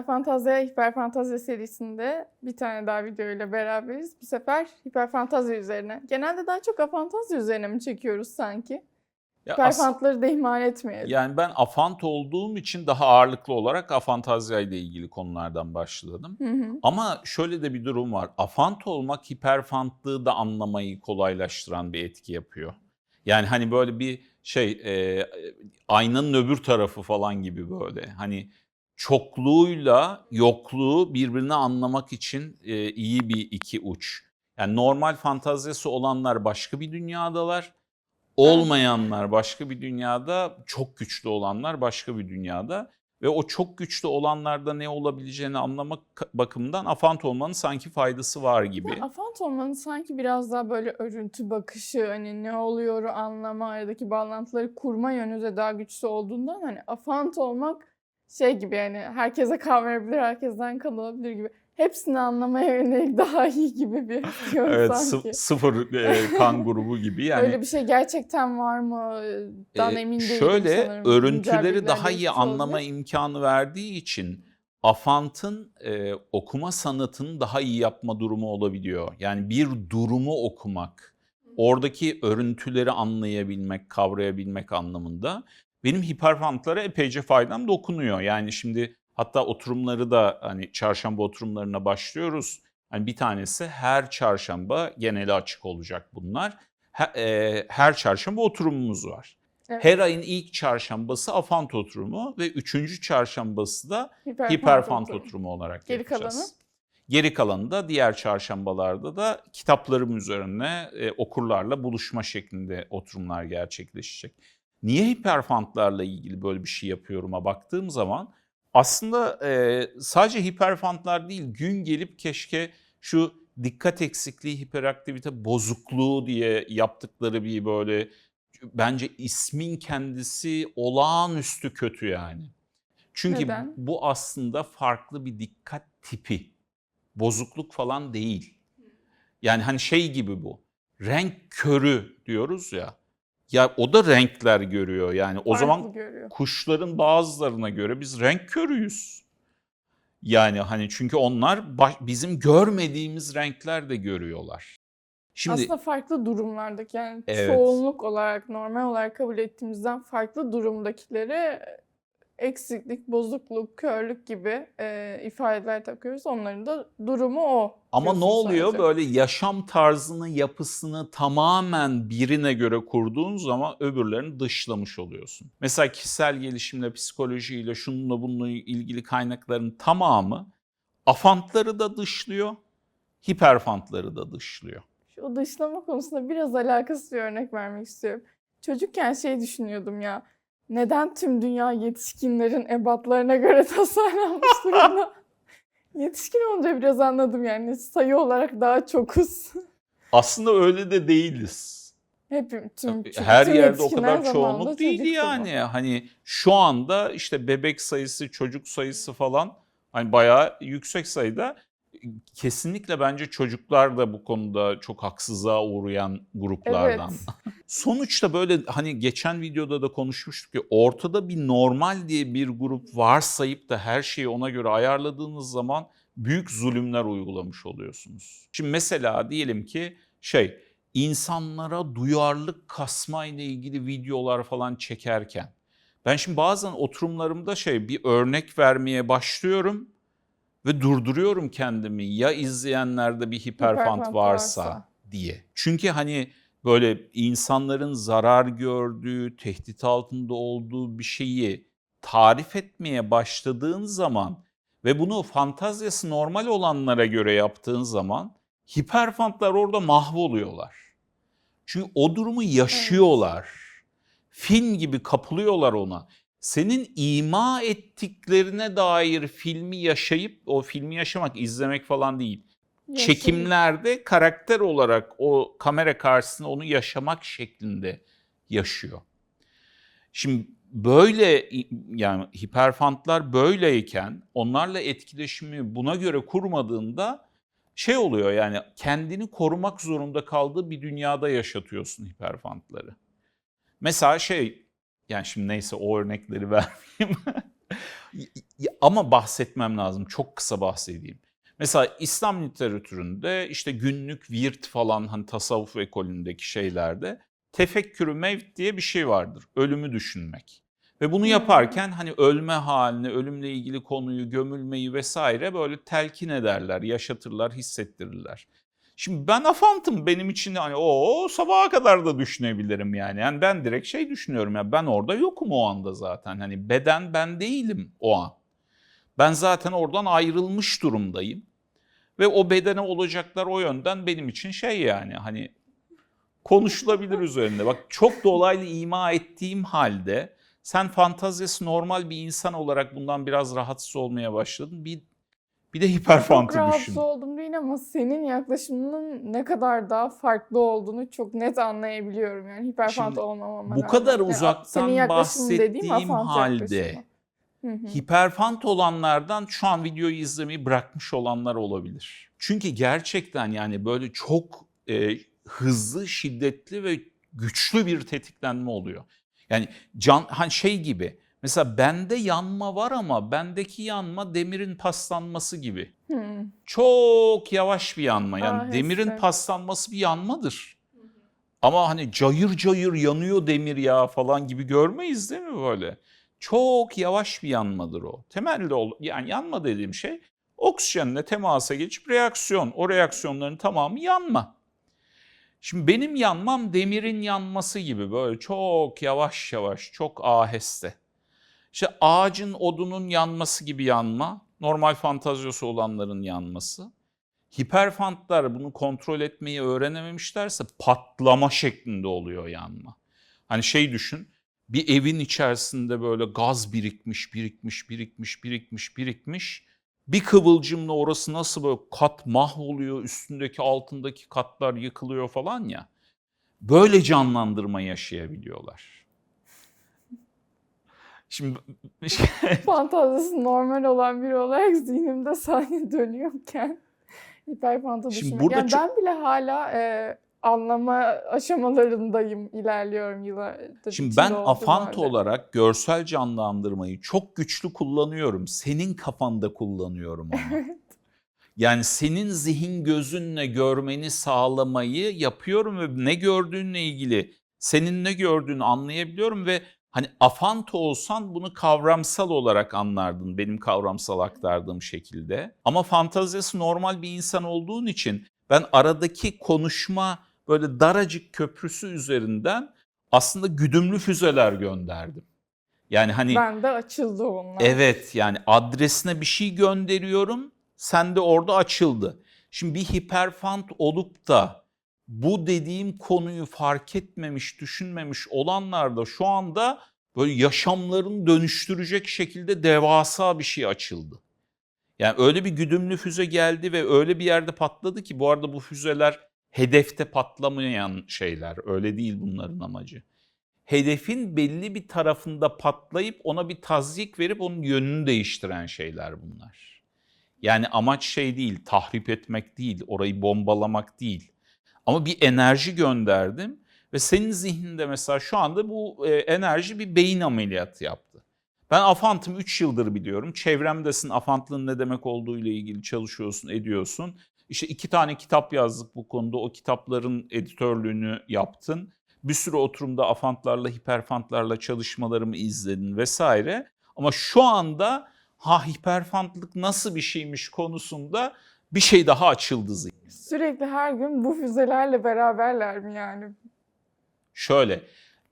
Afantazya Hiperfantazya serisinde bir tane daha videoyla beraberiz. Bu sefer hiperfantazya üzerine. Genelde daha çok afantazya üzerine mi çekiyoruz sanki? Ya Hiperfantları da ihmal etmeyelim. yani ben afant olduğum için daha ağırlıklı olarak afantazya ile ilgili konulardan başladım. Hı hı. Ama şöyle de bir durum var. Afant olmak hiperfantlığı da anlamayı kolaylaştıran bir etki yapıyor. Yani hani böyle bir şey e, aynanın öbür tarafı falan gibi böyle. Hani çokluğuyla yokluğu birbirini anlamak için e, iyi bir iki uç. Yani normal fantazyası olanlar başka bir dünyadalar. Olmayanlar başka bir dünyada, çok güçlü olanlar başka bir dünyada. Ve o çok güçlü olanlarda ne olabileceğini anlamak bakımından afant olmanın sanki faydası var gibi. Ya, Afant olmanın sanki biraz daha böyle örüntü bakışı, hani ne oluyor anlama, aradaki bağlantıları kurma yönü de daha güçlü olduğundan hani afant olmak şey gibi yani herkese kavrayabilir, herkesten kalabilir gibi. Hepsini anlamaya yönelik daha iyi gibi bir yön Evet sanki. sı- sıfır e, kan grubu gibi yani. Öyle bir şey gerçekten var mı? Dan Ee, emin değilim Şöyle sanırım. Örüntüleri daha iyi anlama olabilir. imkanı verdiği için Afant'ın e, okuma sanatını daha iyi yapma durumu olabiliyor. Yani bir durumu okumak, oradaki örüntüleri anlayabilmek, kavrayabilmek anlamında benim hiperfantlara epeyce faydam dokunuyor. Yani şimdi hatta oturumları da hani çarşamba oturumlarına başlıyoruz. Hani bir tanesi her çarşamba geneli açık olacak bunlar. Her, e, her çarşamba oturumumuz var. Evet. Her ayın ilk çarşambası Afant oturumu ve üçüncü çarşambası da Hiperfant Hiperfant oturum. oturumu olarak Geri yapacağız. kalanı? Geri kalanı da diğer çarşambalarda da kitaplarım üzerine e, okurlarla buluşma şeklinde oturumlar gerçekleşecek. Niye hiperfantlarla ilgili böyle bir şey yapıyorum'a baktığım zaman aslında e, sadece hiperfantlar değil gün gelip keşke şu dikkat eksikliği hiperaktivite bozukluğu diye yaptıkları bir böyle bence ismin kendisi olağanüstü kötü yani. Çünkü Neden? bu aslında farklı bir dikkat tipi. Bozukluk falan değil. Yani hani şey gibi bu. Renk körü diyoruz ya. Ya o da renkler görüyor. Yani o Farklı zaman görüyor. kuşların bazılarına göre biz renk körüyüz. Yani hani çünkü onlar baş- bizim görmediğimiz renkler de görüyorlar. Şimdi Aslında farklı durumlardaki yani Evet. çoğunluk olarak normal olarak kabul ettiğimizden farklı durumdakileri eksiklik, bozukluk, körlük gibi e, ifadeler takıyoruz. Onların da durumu o. Ama ne oluyor sadece. böyle yaşam tarzını, yapısını tamamen birine göre kurduğun zaman öbürlerini dışlamış oluyorsun. Mesela kişisel gelişimle, psikolojiyle, şununla bununla ilgili kaynakların tamamı afantları da dışlıyor, hiperfantları da dışlıyor. Şu dışlama konusunda biraz alakasız bir örnek vermek istiyorum. Çocukken şey düşünüyordum ya. Neden tüm dünya yetişkinlerin ebatlarına göre tasarlanmış durumda? Yetişkin olunca biraz anladım yani sayı olarak daha çokuz. Aslında öyle de değiliz. Hep tüm, çünkü Her tüm yerde o kadar çoğunluk değil çocuktu bu. yani. Hani şu anda işte bebek sayısı, çocuk sayısı falan hani bayağı yüksek sayıda. Kesinlikle bence çocuklar da bu konuda çok haksızlığa uğrayan gruplardan. Evet. Sonuçta böyle hani geçen videoda da konuşmuştuk ki ortada bir normal diye bir grup varsayıp da her şeyi ona göre ayarladığınız zaman büyük zulümler uygulamış oluyorsunuz. Şimdi mesela diyelim ki şey insanlara duyarlılık kasma ile ilgili videolar falan çekerken ben şimdi bazen oturumlarımda şey bir örnek vermeye başlıyorum ve durduruyorum kendimi ya izleyenlerde bir hiperfant Hiperfant varsa varsa. diye. Çünkü hani böyle insanların zarar gördüğü, tehdit altında olduğu bir şeyi tarif etmeye başladığın zaman ve bunu fantazyası normal olanlara göre yaptığın zaman hiperfantlar orada mahvoluyorlar. Çünkü o durumu yaşıyorlar. Film gibi kapılıyorlar ona. Senin ima ettiklerine dair filmi yaşayıp o filmi yaşamak, izlemek falan değil Yaşayıp- çekimlerde karakter olarak o kamera karşısında onu yaşamak şeklinde yaşıyor. Şimdi böyle yani hiperfantlar böyleyken onlarla etkileşimi buna göre kurmadığında şey oluyor yani kendini korumak zorunda kaldığı bir dünyada yaşatıyorsun hiperfantları. Mesela şey yani şimdi neyse o örnekleri vermeyeyim. Ama bahsetmem lazım. Çok kısa bahsedeyim. Mesela İslam literatüründe işte günlük virt falan hani tasavvuf ekolündeki şeylerde tefekkürü mevt diye bir şey vardır. Ölümü düşünmek. Ve bunu yaparken hani ölme halini, ölümle ilgili konuyu, gömülmeyi vesaire böyle telkin ederler, yaşatırlar, hissettirirler. Şimdi ben afantım benim için hani o sabaha kadar da düşünebilirim yani. Yani ben direkt şey düşünüyorum ya ben orada yokum o anda zaten. Hani beden ben değilim o an. Ben zaten oradan ayrılmış durumdayım. Ve o bedene olacaklar o yönden benim için şey yani hani konuşulabilir üzerinde. Bak çok dolaylı ima ettiğim halde sen fantazisi normal bir insan olarak bundan biraz rahatsız olmaya başladın. Bir bir de Çok hiperfantı rahatsız düşün. oldum değil ama senin yaklaşımının ne kadar daha farklı olduğunu çok net anlayabiliyorum. Yani hiperfant olmamama bu kadar Yani uzaktan senin bahsettiğim halde yaklaşımı. Hı hı. hiperfant olanlardan şu an videoyu izlemeyi bırakmış olanlar olabilir. Çünkü gerçekten yani böyle çok e, hızlı, şiddetli ve güçlü bir tetiklenme oluyor. Yani can hani şey gibi. Mesela bende yanma var ama bendeki yanma demirin paslanması gibi. Hı. Çok yavaş bir yanma. Yani Aheste. demirin paslanması bir yanmadır. Ama hani cayır cayır yanıyor demir ya falan gibi görmeyiz değil mi böyle? Çok yavaş bir yanmadır o. Temelde ol- yani yanma dediğim şey oksijenle temasa geçip reaksiyon. O reaksiyonların tamamı yanma. Şimdi benim yanmam demirin yanması gibi böyle çok yavaş yavaş, çok aheste. İşte ağacın odunun yanması gibi yanma, normal fantazyosu olanların yanması. Hiperfantlar bunu kontrol etmeyi öğrenememişlerse patlama şeklinde oluyor yanma. Hani şey düşün, bir evin içerisinde böyle gaz birikmiş, birikmiş, birikmiş, birikmiş, birikmiş. Bir kıvılcımla orası nasıl böyle kat mahvoluyor, üstündeki altındaki katlar yıkılıyor falan ya. Böyle canlandırma yaşayabiliyorlar. Şimdi Fantazisi normal olan biri olarak zihnimde sahne dönüyorken hiperfanta Şimdi düşünmek. burada Yani çok- ben bile hala e, anlama aşamalarındayım, ilerliyorum yıllardır. Şimdi ben afant halde. olarak görsel canlandırmayı çok güçlü kullanıyorum. Senin kafanda kullanıyorum ama. Yani senin zihin gözünle görmeni sağlamayı yapıyorum ve ne gördüğünle ilgili senin ne gördüğünü anlayabiliyorum ve hani afant olsan bunu kavramsal olarak anlardın benim kavramsal aktardığım şekilde. Ama fantazisi normal bir insan olduğun için ben aradaki konuşma böyle daracık köprüsü üzerinden aslında güdümlü füzeler gönderdim. Yani hani Ben de açıldı onlar. Evet yani adresine bir şey gönderiyorum. Sen de orada açıldı. Şimdi bir hiperfant olup da bu dediğim konuyu fark etmemiş, düşünmemiş olanlar da şu anda böyle yaşamlarını dönüştürecek şekilde devasa bir şey açıldı. Yani öyle bir güdümlü füze geldi ve öyle bir yerde patladı ki bu arada bu füzeler hedefte patlamayan şeyler. Öyle değil bunların amacı hedefin belli bir tarafında patlayıp ona bir tazyik verip onun yönünü değiştiren şeyler bunlar. Yani amaç şey değil, tahrip etmek değil, orayı bombalamak değil. Ama bir enerji gönderdim ve senin zihninde mesela şu anda bu e, enerji bir beyin ameliyatı yaptı. Ben afantım 3 yıldır biliyorum. Çevremdesin afantlığın ne demek olduğu ile ilgili çalışıyorsun, ediyorsun. İşte iki tane kitap yazdık bu konuda. O kitapların editörlüğünü yaptın bir sürü oturumda afantlarla, hiperfantlarla çalışmalarımı izledin vesaire. Ama şu anda ha hiperfantlık nasıl bir şeymiş konusunda bir şey daha açıldı zihin. Sürekli her gün bu füzelerle beraberler mi yani? Şöyle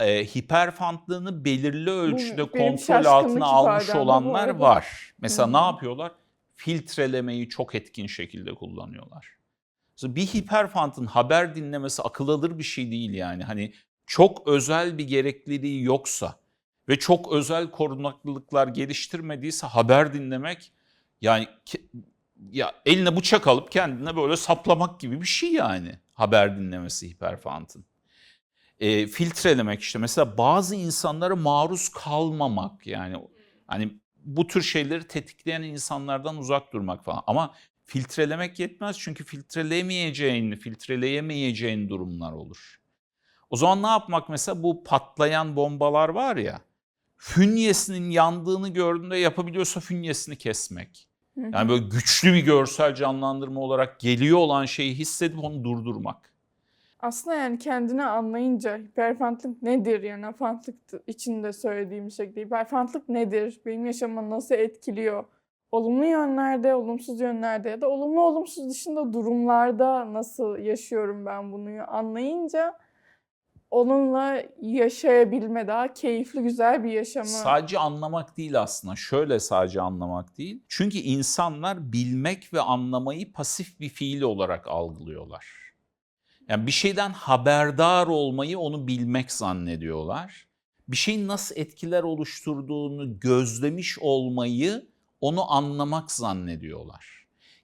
e, hiperfantlığını belirli ölçüde benim kontrol altına almış bu olanlar var. Mesela Hı. ne yapıyorlar? Filtrelemeyi çok etkin şekilde kullanıyorlar. Mesela bir hiperfantın haber dinlemesi akıl alır bir şey değil yani. Hani çok özel bir gerekliliği yoksa ve çok özel korunaklılıklar geliştirmediyse haber dinlemek yani ya eline bıçak alıp kendine böyle saplamak gibi bir şey yani haber dinlemesi hiperfantın. E, filtrelemek işte mesela bazı insanlara maruz kalmamak yani hani bu tür şeyleri tetikleyen insanlardan uzak durmak falan ama filtrelemek yetmez çünkü filtreleyemeyeceğin, filtreleyemeyeceğin durumlar olur. O zaman ne yapmak mesela bu patlayan bombalar var ya fünyesinin yandığını gördüğünde yapabiliyorsa fünyesini kesmek. Yani böyle güçlü bir görsel canlandırma olarak geliyor olan şeyi hissedip onu durdurmak. Aslında yani kendini anlayınca hiperfantlık nedir yani afantlık içinde söylediğim şekilde hiperfantlık nedir? Benim yaşamımı nasıl etkiliyor? Olumlu yönlerde, olumsuz yönlerde ya da olumlu olumsuz dışında durumlarda nasıl yaşıyorum ben bunu anlayınca onunla yaşayabilme daha keyifli güzel bir yaşamı. Sadece anlamak değil aslında. Şöyle sadece anlamak değil. Çünkü insanlar bilmek ve anlamayı pasif bir fiil olarak algılıyorlar. Yani bir şeyden haberdar olmayı onu bilmek zannediyorlar. Bir şeyin nasıl etkiler oluşturduğunu gözlemiş olmayı onu anlamak zannediyorlar.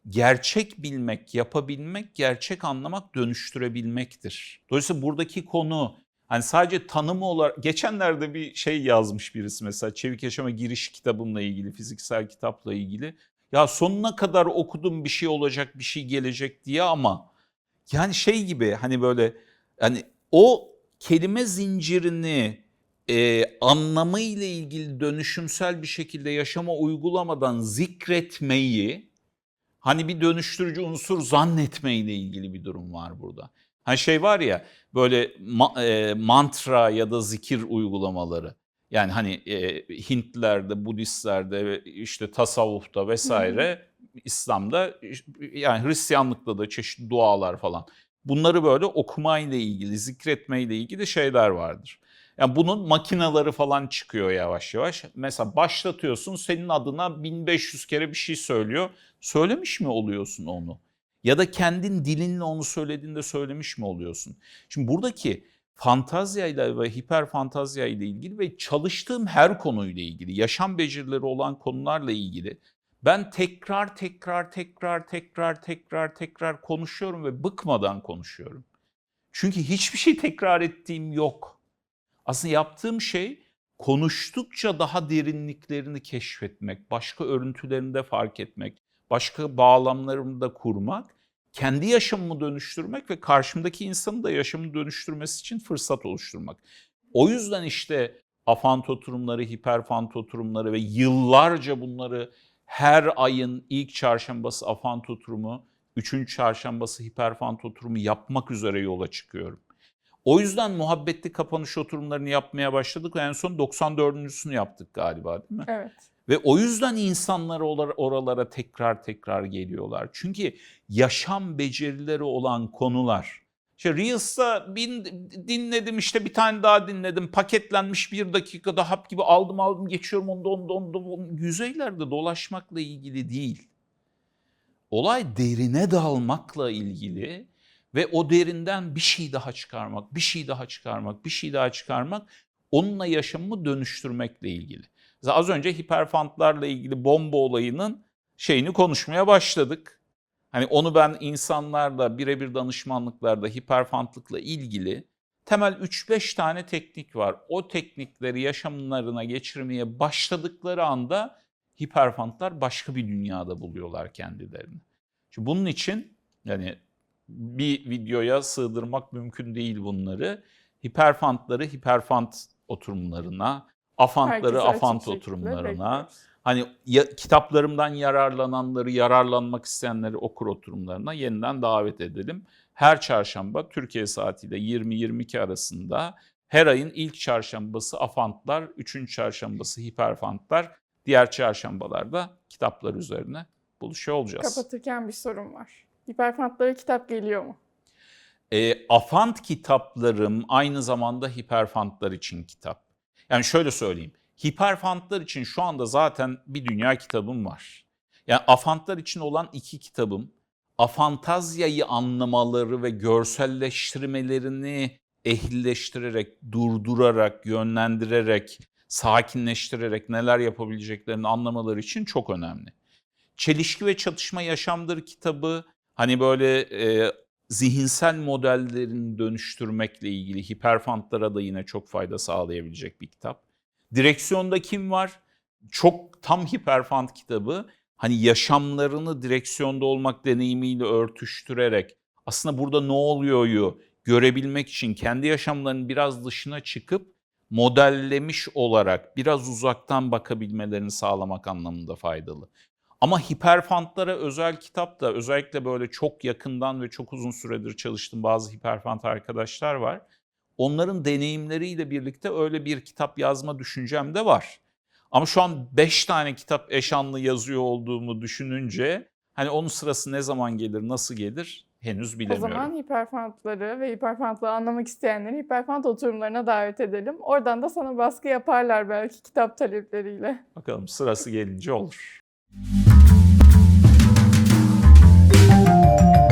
Gerçek bilmek, yapabilmek, gerçek anlamak, dönüştürebilmektir. Dolayısıyla buradaki konu hani sadece tanımı olarak geçenlerde bir şey yazmış birisi mesela Çevik Yaşam'a giriş kitabımla ilgili, fiziksel kitapla ilgili. Ya sonuna kadar okudum bir şey olacak, bir şey gelecek diye ama yani şey gibi hani böyle hani o kelime zincirini e, anlamı ile ilgili dönüşümsel bir şekilde yaşama uygulamadan zikretmeyi hani bir dönüştürücü unsur zannetmeyle ilgili bir durum var burada. Hani şey var ya böyle ma- e, mantra ya da zikir uygulamaları. Yani hani e, Hintlerde, Budistlerde, işte tasavvufta vesaire, İslam'da yani Hristiyanlıkta da çeşitli dualar falan. Bunları böyle okumayla ilgili, zikretmeyle ilgili şeyler vardır. Yani bunun makinaları falan çıkıyor yavaş yavaş. Mesela başlatıyorsun senin adına 1500 kere bir şey söylüyor. Söylemiş mi oluyorsun onu? Ya da kendin dilinle onu söylediğinde söylemiş mi oluyorsun? Şimdi buradaki fantazyayla ve hiper fantazya ilgili ve çalıştığım her konuyla ilgili, yaşam becerileri olan konularla ilgili ben tekrar tekrar tekrar tekrar tekrar tekrar konuşuyorum ve bıkmadan konuşuyorum. Çünkü hiçbir şey tekrar ettiğim yok. Aslında yaptığım şey konuştukça daha derinliklerini keşfetmek, başka örüntülerini de fark etmek, başka bağlamlarını da kurmak, kendi yaşamımı dönüştürmek ve karşımdaki insanın da yaşamını dönüştürmesi için fırsat oluşturmak. O yüzden işte afant oturumları, hiperfant oturumları ve yıllarca bunları her ayın ilk çarşambası afant oturumu, üçüncü çarşambası hiperfant oturumu yapmak üzere yola çıkıyorum. O yüzden muhabbetli kapanış oturumlarını yapmaya başladık ve en son 94.sünü yaptık galiba değil mi? Evet. Ve o yüzden insanlar oralara tekrar tekrar geliyorlar. Çünkü yaşam becerileri olan konular. İşte Reels'ta bin, dinledim işte bir tane daha dinledim. Paketlenmiş bir dakikada hap gibi aldım aldım geçiyorum onda onda onda. onda. Yüzeylerde dolaşmakla ilgili değil. Olay derine dalmakla ilgili ve o derinden bir şey daha çıkarmak, bir şey daha çıkarmak, bir şey daha çıkarmak onunla yaşamımı dönüştürmekle ilgili. Mesela az önce hiperfantlarla ilgili bomba olayının şeyini konuşmaya başladık. Hani onu ben insanlarla birebir danışmanlıklarda hiperfantlıkla ilgili temel 3-5 tane teknik var. O teknikleri yaşamlarına geçirmeye başladıkları anda hiperfantlar başka bir dünyada buluyorlar kendilerini. Şimdi bunun için yani bir videoya sığdırmak mümkün değil bunları. Hiperfantları hiperfant oturumlarına, afantları Herkese afant oturumlarına, bekliyoruz. hani ya, kitaplarımdan yararlananları, yararlanmak isteyenleri okur oturumlarına yeniden davet edelim. Her çarşamba Türkiye saatiyle 20-22 arasında her ayın ilk çarşambası afantlar, üçüncü çarşambası hiperfantlar, diğer çarşambalarda kitaplar üzerine buluşuyor olacağız. Kapatırken bir sorum var. Hiperfantlara kitap geliyor mu? E, afant kitaplarım aynı zamanda hiperfantlar için kitap. Yani şöyle söyleyeyim. Hiperfantlar için şu anda zaten bir dünya kitabım var. Yani afantlar için olan iki kitabım afantazyayı anlamaları ve görselleştirmelerini ehlileştirerek, durdurarak, yönlendirerek, sakinleştirerek neler yapabileceklerini anlamaları için çok önemli. Çelişki ve Çatışma Yaşamdır kitabı hani böyle e, zihinsel modellerini dönüştürmekle ilgili hiperfantlara da yine çok fayda sağlayabilecek bir kitap. Direksiyonda kim var? Çok tam hiperfant kitabı. Hani yaşamlarını direksiyonda olmak deneyimiyle örtüştürerek aslında burada ne oluyoryu görebilmek için kendi yaşamlarının biraz dışına çıkıp modellemiş olarak biraz uzaktan bakabilmelerini sağlamak anlamında faydalı. Ama hiperfantlara özel kitap da özellikle böyle çok yakından ve çok uzun süredir çalıştığım bazı hiperfant arkadaşlar var. Onların deneyimleriyle birlikte öyle bir kitap yazma düşüncem de var. Ama şu an 5 tane kitap eşanlı yazıyor olduğumu düşününce hani onun sırası ne zaman gelir, nasıl gelir henüz O bilemiyorum. zaman hiperfantları ve hiperfantlığı anlamak isteyenleri hiperfant oturumlarına davet edelim. Oradan da sana baskı yaparlar belki kitap talepleriyle. Bakalım sırası gelince olur. Thank you.